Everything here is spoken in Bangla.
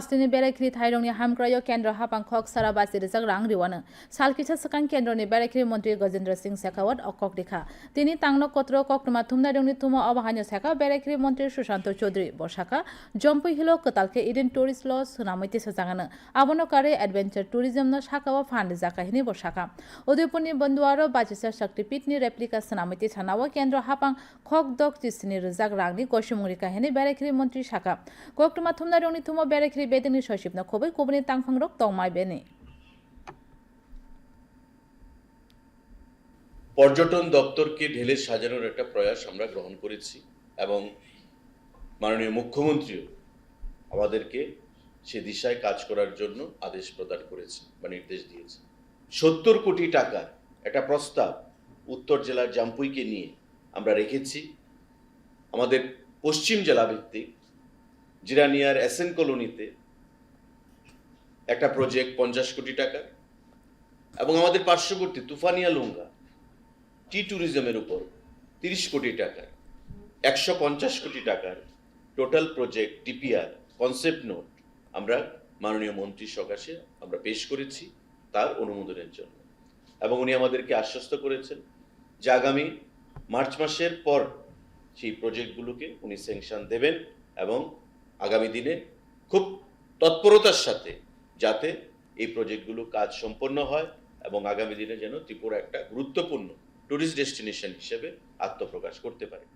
berekri thairongni hamkrayo, kendra hapang khok sarabasi rijak rang riwano salkisa sakang kendroni berekri mantri gajendra singh shekhawat okok dikha. তিনি তাংনো কত্র কক্টমা থুমনারংনি থুমো অবাহান্য শাখা বেরেক্রি মন্ত্রী সুশান্ত চৌধুরী বসাকা জম্পুই হিলো কতালকে ইডেন টুরিস্ট ল সুনামৈতে সাজাগানো আবনো কারে অ্যাডভেঞ্চার টুরিজমনো শাখাও ফান্ড জাকাহিনী বসাকা উদয়পুরনি বন্ধুয়ারো বাজিসা শক্তিপীঠনি রেপ্লিকা সুনামৈতে ছানাও কেন্দ্র হাপাং খক দক চিসিনি রিজাক রাংনি গসুমুরি কাহিনী বেরেক্রি মন্ত্রী শাখা কক্টমা থুমনারংনি থুমো বেরেক্রি বেদিনি সচিবনো খবৈ কবনি তাংফাং রক তংমাই বেনি পর্যটন দপ্তরকে ঢেলে সাজানোর একটা প্রয়াস আমরা গ্রহণ করেছি এবং মাননীয় মুখ্যমন্ত্রীও আমাদেরকে সে দিশায় কাজ করার জন্য আদেশ প্রদান করেছে বা নির্দেশ দিয়েছে সত্তর কোটি টাকার একটা প্রস্তাব উত্তর জেলার জাম্পুইকে নিয়ে আমরা রেখেছি। আমাদের পশ্চিম জেলা ভিত্তিক জিরানিয়ার এসএন কলোনিতে একটা প্রজেক্ট পঞ্চাশ কোটি টাকা এবং আমাদের পার্শ্ববর্তী তুফানিয়া লুঙ্গা টি ট্যুরিজমের উপর তিরিশ কোটি টাকার, একশো পঞ্চাশ কোটি টাকার total project TPR concept note আমরা মাননীয় মন্ত্রী সকাশে আমরা পেশ করেছি তার অনুমোদনের জন্য। এবং উনি আমাদেরকে আশ্বস্ত করেছেন যে আগামী মার্চ মাসের পর সেই প্রজেক্টগুলোকে উনি স্যাংশন দেবেন এবং আগামী দিনে খুব তৎপরতার সাথে যাতে এই প্রজেক্টগুলো কাজ সম্পন্ন হয় এবং আগামী দিনে যেন ত্রিপুরা একটা গুরুত্বপূর্ণ টুরিস্ট ডেস্টিনেশন হিসেবে আত্মপ্রকাশ করতে পারে।